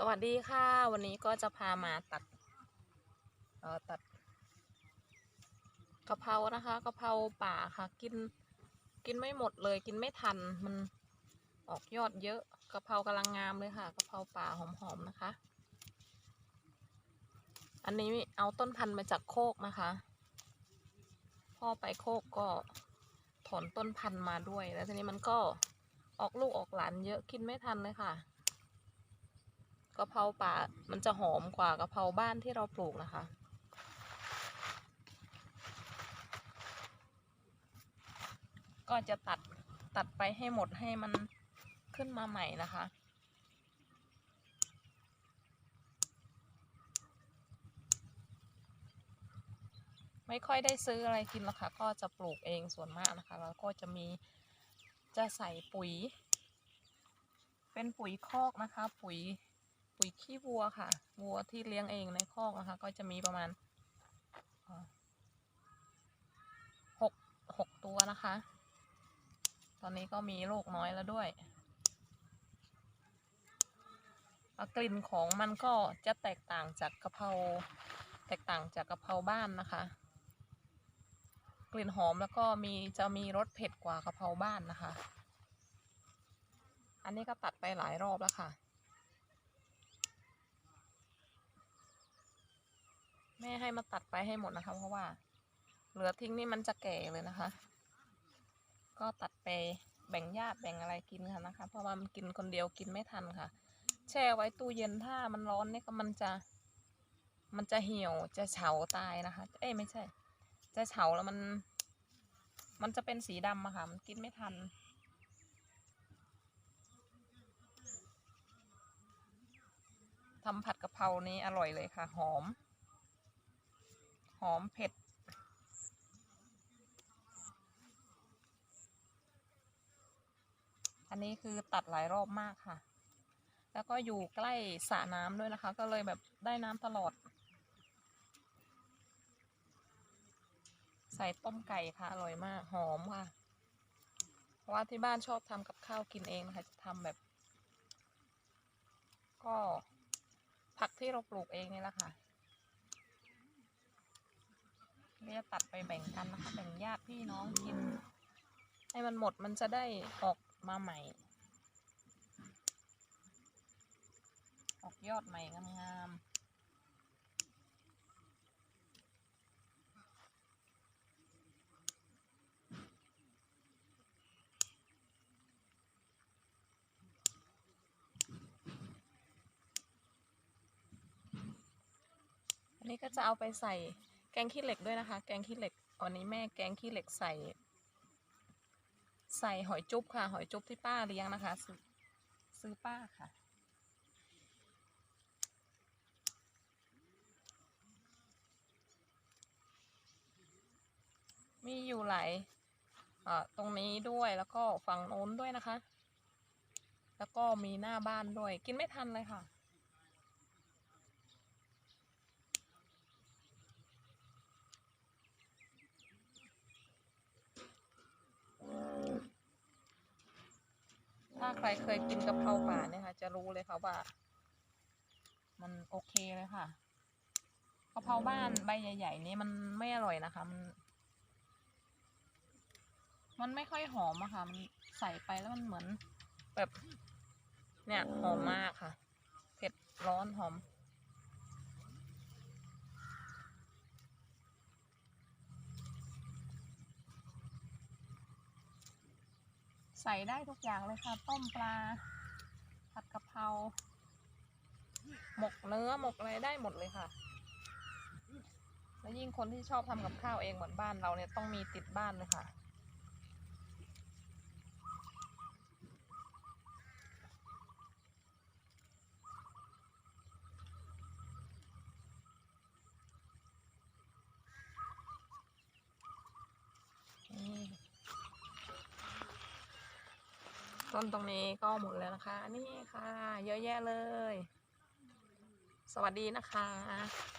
สวัสดีค่ะ วันนี้ก็จะพามาตัดเอ่อตัดกะเพรานะคะกะเพราป่าค่ะ กินกินไม่หมดเลยกินไม่ทันมันออกยอดเยอะกะเพรากำลังงามเลยค่ะกะเพราป่าหอมๆนะคะ อันนี้เอาต้นพันธุ์มาจากโคกนะคะ พ่อไปโคกก็ถอนต้นพันธุ์มาด้วย แล้วทีนี้มันก็ออกลูกออกหลานเยอะกินไม่ทันเลยค่ะ กะเพราป่ามันจะหอมกว่ากะเพราบ้านที่เราปลูกนะคะ ก็จะตัดตัดไปให้หมดให้มันขึ้นมาใหม่นะคะ ไม่ค่อยได้ซื้ออะไรกินหรอกค่ะก็จะปลูกเองส่วนมากนะคะ แล้วก็จะมีจะใส่ปุ๋ย เป็นปุ๋ยคอกนะคะ ปุ๋ย ปุ๋ยขี้วัวค่ะ วัวที่เลี้ยงเองในคอกนะคะ ก็จะมีประมาณหกหกตัวนะคะ ตอนนี้ก็มีลูกน้อยแล้วด้วยกลิ่นของมันก็จะแตกต่างจากกะเพราแตกต่างจากกะเพราบ้านนะคะ กลิ่นหอมแล้วก็มีจะมีรสเผ็ดกว่ากะเพราบ้านนะคะ อันนี้ก็ตัดไปหลายรอบแล้วค่ะ แม่ ให้มาตัดไปให้หมดนะคะ เพราะว่า เหลือทิ้งนี่มันจะแก่เลยนะคะ ก็ตัดไปแบ่งญาติแบ่งอะไรกินค่ะนะคะ เพราะว่ามันกินคนเดียวกินไม่ทันค่ะ แช่ไว้ตู้เย็นถ้ามันร้อนนี่ก็มันจะ มันจะเหี่ยวจะเฉาตายนะคะ เอ้ยไม่ใช่ จะเฉาแล้วมัน มันจะเป็นสีดำอะค่ะ มันกินไม่ทันทำผัดกะเพรานี้อร่อยเลยค่ะ หอม หอมเผ็ด อันนี้คือตัดหลายรอบมากค่ะ แล้วก็อยู่ใกล้สระน้ำด้วยนะคะ ก็เลยแบบได้น้ำตลอด ใส่ต้มไก่ค่ะ อร่อยมากหอมค่ะ เพราะว่าที่บ้านชอบทำกับข้าวกินเองนะคะจะทำแบบ ก็ผักที่เราปลูกเองนี่แหละค่ะ เรียกตัดไปแบ่งกันนะคะ แบ่งญาติพี่น้องกิน ให้มันหมดมันจะได้ออกมาใหม่ ออกยอดใหม่งามๆอันนี้ก็จะเอาไปใส่ แกงขี้เหล็กด้วยนะคะ แกงขี้เหล็กวันนี้แม่แกงขี้เหล็กใส่ ใส่หอยจุ๊บค่ะ หอยจุ๊บที่ป้าเลี้ยงนะคะ ซื้อซื้อป้าค่ะ มีอยู่หลายอ่อตรงนี้ด้วยแล้วก็ฝั่งโน้นด้วยนะคะ แล้วก็มีหน้าบ้านด้วย กินไม่ทันเลยค่ะ ถ้าใค รเคยกินกะเพราป่าเนี่ยค่ะ จะรู้เลยค่ะว่า มันโอเคเลยค่ะกะเพราบ้านใบใหญ่ ๆ นี้มันไม่อร่อยนะคะ มัน มันไม่ค่อยหอมอะค่ะ มันใส่ไปแล้วมันเหมือนแบบ เนี่ยหอมมากค่ะ เผ็ดร้อนหอม ใส่ได้ทุกอย่างเลยค่ะ ต้มปลา ผัดกะเพราหมกเนื้อหมกอะไรได้หมดเลยค่ะ แล้วยิ่งคนที่ชอบทำกับข้าวเองเหมือนบ้านเราเนี่ยต้องมีติดบ้านเลยค่ะ นี่ ต้นตรงนี้ก็หมดแล้วนะคะ นี่ค่ะ เยอะแยะเลย สวัสดีนะคะ